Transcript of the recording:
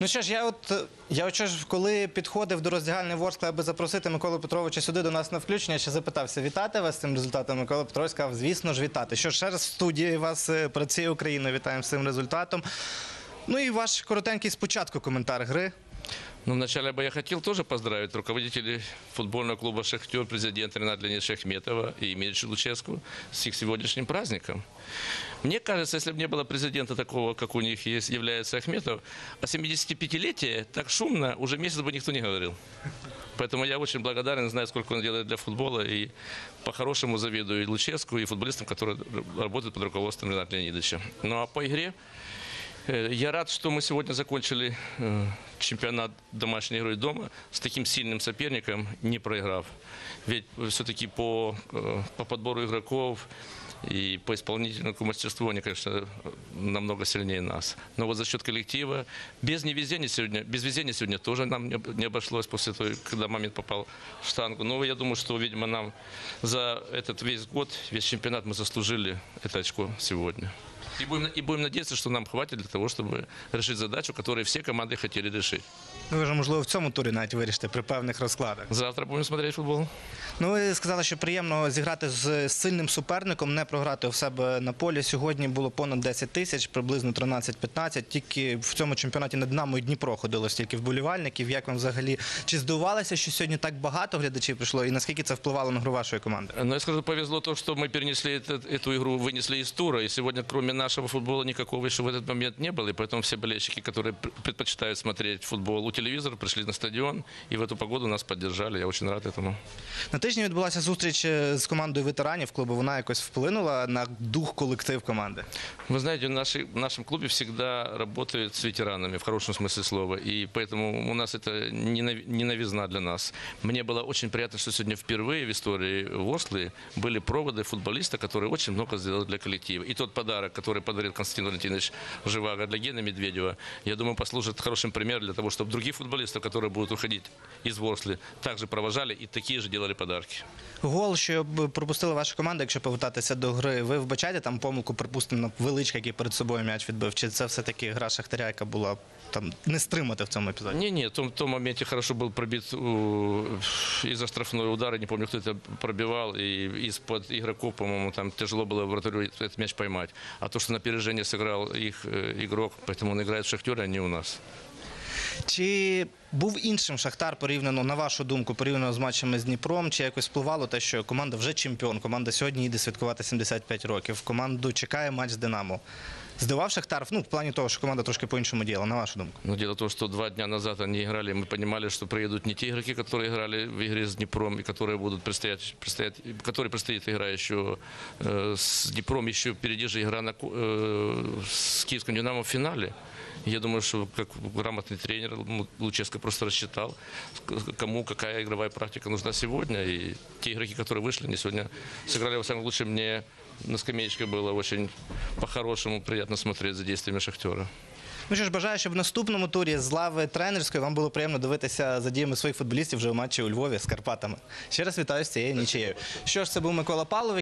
Ну що ж, я от е, я от ж, коли підходив до роздягальної Ворскла, аби запросити Миколу Петровича сюди до нас на включення, ще запитався, вітати вас з цим результатом. Микола Петрович сказав, звісно ж, вітати. Що ще раз в студії вас працює Україна. вітаємо з цим результатом. Ну і ваш коротенький спочатку коментар гри. Ну, вначале бы я хотел тоже поздравить руководителей футбольного клуба «Шахтер», президента Рената Леонидовича Ахметова и Мирича Луческу с их сегодняшним праздником. Мне кажется, если бы не было президента такого, как у них есть, является Ахметов, о 75-летии так шумно уже месяц бы никто не говорил. Поэтому я очень благодарен, знаю, сколько он делает для футбола, и по-хорошему завидую и Луческу, и футболистам, которые работают под руководством Рената Леонидовича. Ну а по игре Я рад, что мы сегодня закончили э, чемпионат домашней игрой дома с таким сильным соперником, не проиграв. Ведь все-таки по, э, по подбору игроков и по исполнительному мастерству они, конечно, намного сильнее нас. Но вот за счет коллектива, без невезения сегодня, без везения сегодня тоже нам не обошлось после того, когда момент попал в штангу. Но я думаю, что, видимо, нам за этот весь год, весь чемпионат мы заслужили это очко сегодня. И будем, и будем надеяться, что нам хватит для того, чтобы решить задачу, которую все команды хотели решить. Ну, ви ж, можливо, в цьому турі навіть вирішите при певних розкладах. Завтра будем смотреть футбол. Ну, ви сказали, що приємно зіграти з сильним суперником, не програти в себе на полі. Сьогодні було понад 10 тисяч, приблизно 13-15. Тільки в цьому чемпіонаті на Динамо і Дніпро ходило стільки вболівальників. Як вам взагалі чи здивувалися, що сьогодні так багато глядачів прийшло, і наскільки це впливало на гру вашої команди? Но я скажу, повезло то, что мы перенесли этот- эту игру, вынесли из тура. И сегодня, кроме нашего футбола, никакого еще в этот момент не было. И поэтому все болельщики, которые пр- предпочитают смотреть футбол у телевизора, пришли на стадион и в эту погоду нас поддержали. Я очень рад этому. На тижні відбулася зустріч е, з командою ветеранів клубу. Вона якось вплинула на дух колектив команди. Вы знаете, в, нашей- в нашем клубе всегда работают с ветеранами, в хорошем смысле слова. И поэтому у нас это не нов- не новизна для нас. Мне было очень приятно, что сегодня впервые в истории Ворслы были проводы футболиста, которые очень много сделали для коллектива. И тот подарок, который подарил Константин Валентинович Живаго для Гены Медведева, я думаю, послужит хорошим примером для того, чтобы других футболистов, которые будут уходить из Ворслы, также провожали и такие же делали подарки. Гол, що б пропустила ваша команда, якщо повертатися до гри, ви вбачаєте там помилку, припустимо, величка, який перед собою м'яч відбив? Чи це все-таки гра Шахтаря, яка була там не стримати в цьому епізоді? Не, не, в том, в том моменте хорошо был пробит у, из-за штрафной удара, не помню, кто это пробивал, и из-под игроков, по-моему, там тяжело было вратарю этот мяч поймать. А то, что на опережение сыграл их э, игрок, поэтому он играет в Шахтере, а не у нас. Чи був іншим Шахтар порівняно, на вашу думку, порівняно з матчами з Дніпром? Чи якось впливало те, що команда вже чемпіон, команда сьогодні їде святкувати 75 років, команду чекає матч з Динамо? Здивав Шахтар, ну, в плані того, що команда трошки по-іншому діяла, на вашу думку? Но дело в том, что два дня назад они играли, мы понимали, что приедут не те игроки, которые играли в игре с Днепром, и которые будут предстоять, предстоять которые предстоит игра еще э, с Днепром, еще впереди же игра на, ку- э, с Киевским Динамо в финале. Я думаю, что как грамотный тренер ну, Луческо просто рассчитал, к- кому какая игровая практика нужна сегодня. И те игроки, которые вышли, они сегодня сыграли, во всяком случае, мне на скамеечке было очень по-хорошему приятно смотреть за действиями Шахтера. Ну що ж, бажаю, щоб в наступному турі з лави тренерської вам було приємно дивитися за діями своїх футболістів вже у матчі у Львові з Карпатами. Ще раз вітаю з цією нічією. Що ж, це був Микола Павлович.